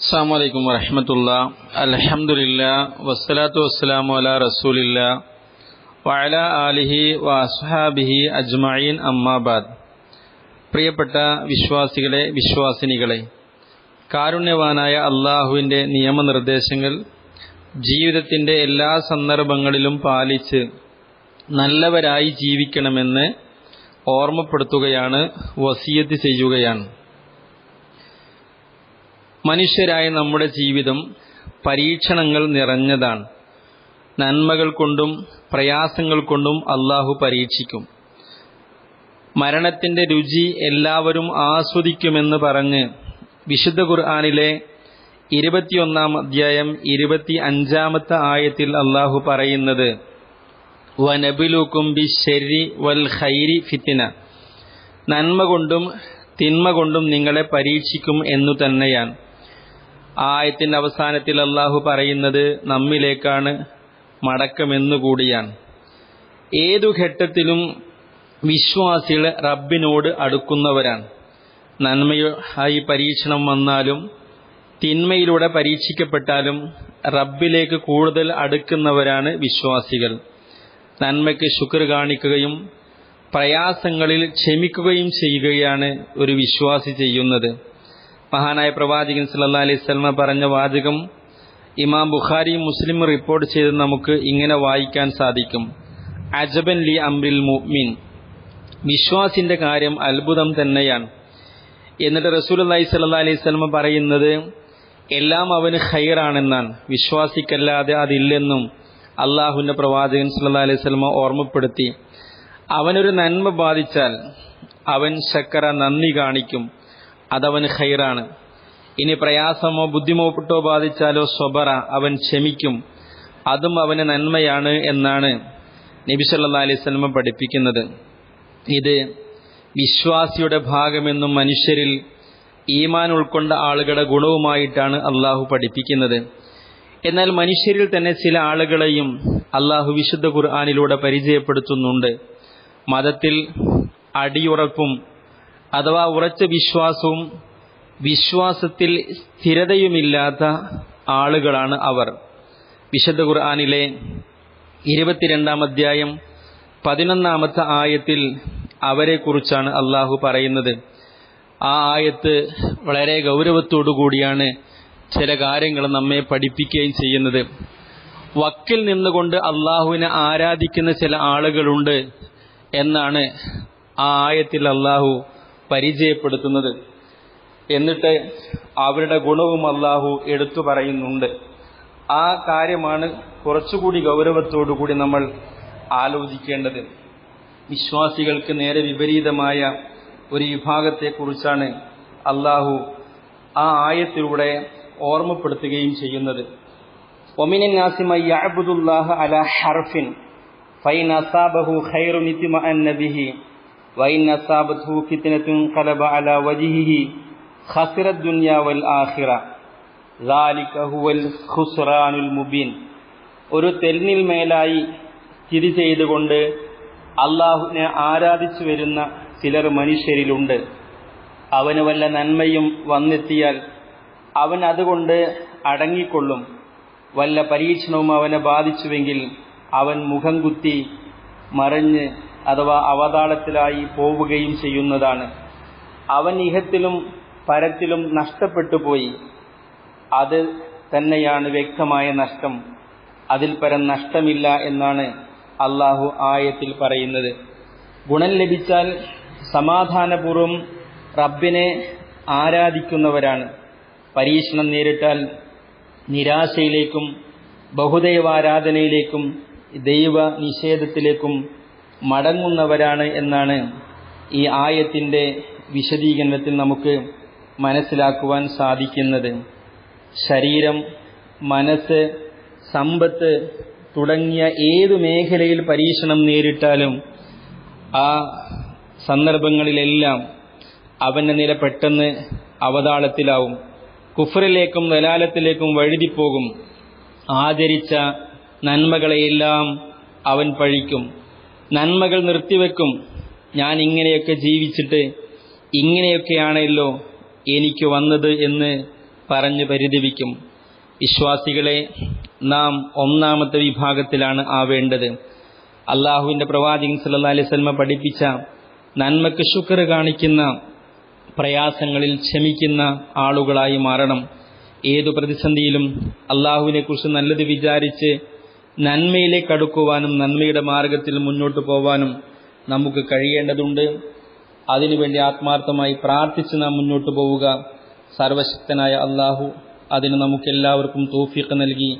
അസ്സാം വലൈക്കും വരഹമത്തുള്ള അലഹമുല്ല വസ്സലാത്തു വസ്സലാമു അല റസൂലില്ല. വഅല ആലിഹി വഅസ്ഹാബിഹി അജ്മഈൻ അമ്മാബാദ് പ്രിയപ്പെട്ട വിശ്വാസികളെ വിശ്വാസിനികളെ കാരുണ്യവാനായ അള്ളാഹുവിന്റെ നിയമനിർദ്ദേശങ്ങൾ ജീവിതത്തിന്റെ എല്ലാ സന്ദർഭങ്ങളിലും പാലിച്ച് നല്ലവരായി ജീവിക്കണമെന്ന് ഓർമ്മപ്പെടുത്തുകയാണ് വസീയത്ത് ചെയ്യുകയാണ്. മനുഷ്യരായ നമ്മുടെ ജീവിതം പരീക്ഷണങ്ങൾ നിറഞ്ഞതാണ്. നന്മകൾ കൊണ്ടും പ്രയാസങ്ങൾ കൊണ്ടും അള്ളാഹു പരീക്ഷിക്കും. മരണത്തിന്റെ രുചി എല്ലാവരും ആസ്വദിക്കുമെന്ന് പറഞ്ഞ് വിശുദ്ധ ഖുർആാനിലെ ഇരുപത്തിയൊന്നാം അധ്യായം ഇരുപത്തി അഞ്ചാമത്തെ ആയത്തിൽ അള്ളാഹു പറയുന്നത് വനബിലുക്കും ബി ശരി വൽ ഖൈരി ഫിത്തിന. നന്മ കൊണ്ടും തിന്മ കൊണ്ടും നിങ്ങളെ പരീക്ഷിക്കും എന്നു തന്നെയാണ്. ആയത്തിന്റെ അവസാനത്തിൽ അള്ളാഹു പറയുന്നത് നമ്മിലേക്കാണ് മടക്കമെന്നുകൂടിയാണ്. ഏതു ഘട്ടത്തിലും വിശ്വാസികൾ റബ്ബിനോട് അടുക്കുന്നവരാണ്. നന്മയായി പരീക്ഷണം വന്നാലും തിന്മയിലൂടെ പരീക്ഷിക്കപ്പെട്ടാലും റബ്ബിലേക്ക് കൂടുതൽ അടുക്കുന്നവരാണ് വിശ്വാസികൾ. നന്മയ്ക്ക് ശുക്ർ കാണിക്കുകയും പ്രയാസങ്ങളിൽ ക്ഷമിക്കുകയും ചെയ്യുകയാണ് ഒരു വിശ്വാസി ചെയ്യുന്നത്. മഹാനായ പ്രവാചകൻ സല്ലാ അലൈഹി സ്വലമ പറഞ്ഞ വാചകം ഇമാം ബുഖാരി മുസ്ലിം റിപ്പോർട്ട് ചെയ്ത് നമുക്ക് ഇങ്ങനെ വായിക്കാൻ സാധിക്കും. അജബൻ ലി അംറിൽ മുഅ്മിൻ. വിശ്വാസിന്റെ കാര്യം അത്ഭുതം തന്നെയാണ്. എന്നിട്ട് റസൂൽ അള്ളഹി സല്ലാ അലൈഹി സ്വലമ പറയുന്നത് എല്ലാം അവന് ഖൈറാണെന്നാണ്. വിശ്വാസിക്കല്ലാതെ അതില്ലെന്നും അള്ളാഹുവിന്റെ പ്രവാചകൻ സല്ലാ അലൈഹി സ്വലമ ഓർമ്മപ്പെടുത്തി. അവനൊരു നന്മ ബാധിച്ചാൽ അവൻ ശക്കര നന്ദി കാണിക്കും. അതവന് ഖൈറാണ്. ഇനി പ്രയാസമോ ബുദ്ധിമുട്ടോ ബാധിച്ചാലോ സ്വബറ അവൻ ക്ഷമിക്കും. അതും അവന് നന്മയാണ് എന്നാണ് നബി സല്ലാ അലൈഹി പഠിപ്പിക്കുന്നത്. ഇത് വിശ്വാസിയുടെ ഭാഗമെന്നും മനുഷ്യരിൽ ഈമാൻ ഉൾക്കൊണ്ട ആളുകളുടെ ഗുണവുമായിട്ടാണ് അള്ളാഹു പഠിപ്പിക്കുന്നത്. എന്നാൽ മനുഷ്യരിൽ തന്നെ ചില ആളുകളെയും അള്ളാഹു വിശുദ്ധ ഖുർആാനിലൂടെ പരിചയപ്പെടുത്തുന്നുണ്ട്. മതത്തിൽ അടിയുറപ്പും അഥവാ ഉറച്ച വിശ്വാസവും വിശ്വാസത്തിൽ സ്ഥിരതയുമില്ലാത്ത ആളുകളാണ് അവർ. വിശുദ്ധ ഖുർആാനിലെ ഇരുപത്തിരണ്ടാം അധ്യായം പതിനൊന്നാമത്തെ ആയത്തിൽ അവരെക്കുറിച്ചാണ് അള്ളാഹു പറയുന്നത്. ആ ആയത്ത് വളരെ കൂടിയാണ് ചില കാര്യങ്ങൾ നമ്മെ പഠിപ്പിക്കുകയും ചെയ്യുന്നത്. വക്കിൽ നിന്നുകൊണ്ട് അള്ളാഹുവിനെ ആരാധിക്കുന്ന ചില ആളുകളുണ്ട് എന്നാണ് ആ ആയത്തിൽ അള്ളാഹു പരിചയപ്പെടുത്തുന്നത്. എന്നിട്ട് അവരുടെ ഗുണവും അള്ളാഹു എടുത്തു പറയുന്നുണ്ട്. ആ കാര്യമാണ് കുറച്ചുകൂടി ഗൗരവത്തോടുകൂടി നമ്മൾ ആലോചിക്കേണ്ടത്. വിശ്വാസികൾക്ക് നേരെ വിപരീതമായ ഒരു വിഭാഗത്തെക്കുറിച്ചാണ് അള്ളാഹു ആ ആയത്തിലൂടെ ഓർമ്മപ്പെടുത്തുകയും ചെയ്യുന്നത്. ഒമിനൻ നാസിമ അല ഹർഫിൻ ഖൈറു നിത്തിമ നബിഹി വൈൻ അസാബത്തു ഫിത്തിനത്തും അല വജിഹിഹി ഖസിറ ദുനിയ വൽ ആഖിറ ലാലിക ഹുവൽ ഖുസ്റാനുൽ മുബീൻ ഒരു തെല്ലിൽ മേലായി സ്ഥിതി ചെയ്തുകൊണ്ട് അള്ളാഹുവിനെ ആരാധിച്ചു വരുന്ന ചിലർ മനുഷ്യരിലുണ്ട്. അവന് വല്ല നന്മയും വന്നെത്തിയാൽ അവൻ അതുകൊണ്ട് അടങ്ങിക്കൊള്ളും. വല്ല പരീക്ഷണവും അവനെ ബാധിച്ചുവെങ്കിൽ അവൻ മുഖം കുത്തി മറിഞ്ഞ് അഥവാ അവതാളത്തിലായി പോവുകയും ചെയ്യുന്നതാണ്. അവൻ ഇഹത്തിലും പരത്തിലും നഷ്ടപ്പെട്ടു പോയി അത് തന്നെയാണ് വ്യക്തമായ നഷ്ടം. അതിൽ പരം നഷ്ടമില്ല എന്നാണ് അള്ളാഹു ആയത്തിൽ പറയുന്നത്. ഗുണം ലഭിച്ചാൽ സമാധാനപൂർവം റബ്ബിനെ ആരാധിക്കുന്നവരാണ്. പരീക്ഷണം നേരിട്ടാൽ നിരാശയിലേക്കും ബഹുദൈവാരാധനയിലേക്കും ദൈവ നിഷേധത്തിലേക്കും മടങ്ങുന്നവരാണ് എന്നാണ് ഈ ആയത്തിന്റെ വിശദീകരണത്തിൽ നമുക്ക് മനസ്സിലാക്കുവാൻ സാധിക്കുന്നത്. ശരീരം മനസ്സ് സമ്പത്ത് തുടങ്ങിയ ഏതു മേഖലയിൽ പരീക്ഷണം നേരിട്ടാലും ആ സന്ദർഭങ്ങളിലെല്ലാം അവന്റെ നില പെട്ടെന്ന് അവതാളത്തിലാവും. കുഫറിലേക്കും ദലാലത്തിലേക്കും വഴുതിപ്പോകും. ആചരിച്ച നന്മകളെയെല്ലാം അവൻ പഴിക്കും. നന്മകൾ നിർത്തിവെക്കും. ഞാൻ ഇങ്ങനെയൊക്കെ ജീവിച്ചിട്ട് ഇങ്ങനെയൊക്കെയാണല്ലോ എനിക്ക് വന്നത് എന്ന് പറഞ്ഞു പരിതപിക്കും. വിശ്വാസികളെ നാം ഒന്നാമത്തെ വിഭാഗത്തിലാണ് ആവേണ്ടത്. അള്ളാഹുവിന്റെ പ്രവാചകൻ സല്ലാ അലൈഹി സ്വലമ പഠിപ്പിച്ച നന്മക്ക് ശുക്ർ കാണിക്കുന്ന പ്രയാസങ്ങളിൽ ക്ഷമിക്കുന്ന ആളുകളായി മാറണം. ഏതു പ്രതിസന്ധിയിലും അള്ളാഹുവിനെക്കുറിച്ച് നല്ലത് വിചാരിച്ച് നന്മയിലേക്ക് അടുക്കുവാനും നന്മയുടെ മാർഗത്തിൽ മുന്നോട്ട് പോവാനും നമുക്ക് കഴിയേണ്ടതുണ്ട്. അതിനുവേണ്ടി ആത്മാർത്ഥമായി പ്രാർത്ഥിച്ച് നാം മുന്നോട്ട് പോവുക. സർവശക്തനായ അള്ളാഹു അതിന് നമുക്കെല്ലാവർക്കും തോഫിക്ക് നൽകി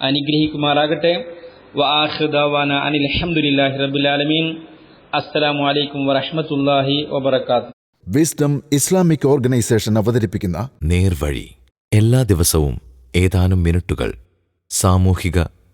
അനുഗ്രഹിക്കുമാറാകട്ടെ. അനിൽ അഹമ്മദില്ലാഹി റബുലാലമീൻ അസ്സലാമു അലൈക്കും വറഹമത്തല്ലാഹി വബർക്കാത്തു വിസ്ഡം ഇസ്ലാമിക് ഓർഗനൈസേഷൻ അവതരിപ്പിക്കുന്ന നേർവഴി. എല്ലാ ദിവസവും ഏതാനും മിനിറ്റുകൾ സാമൂഹിക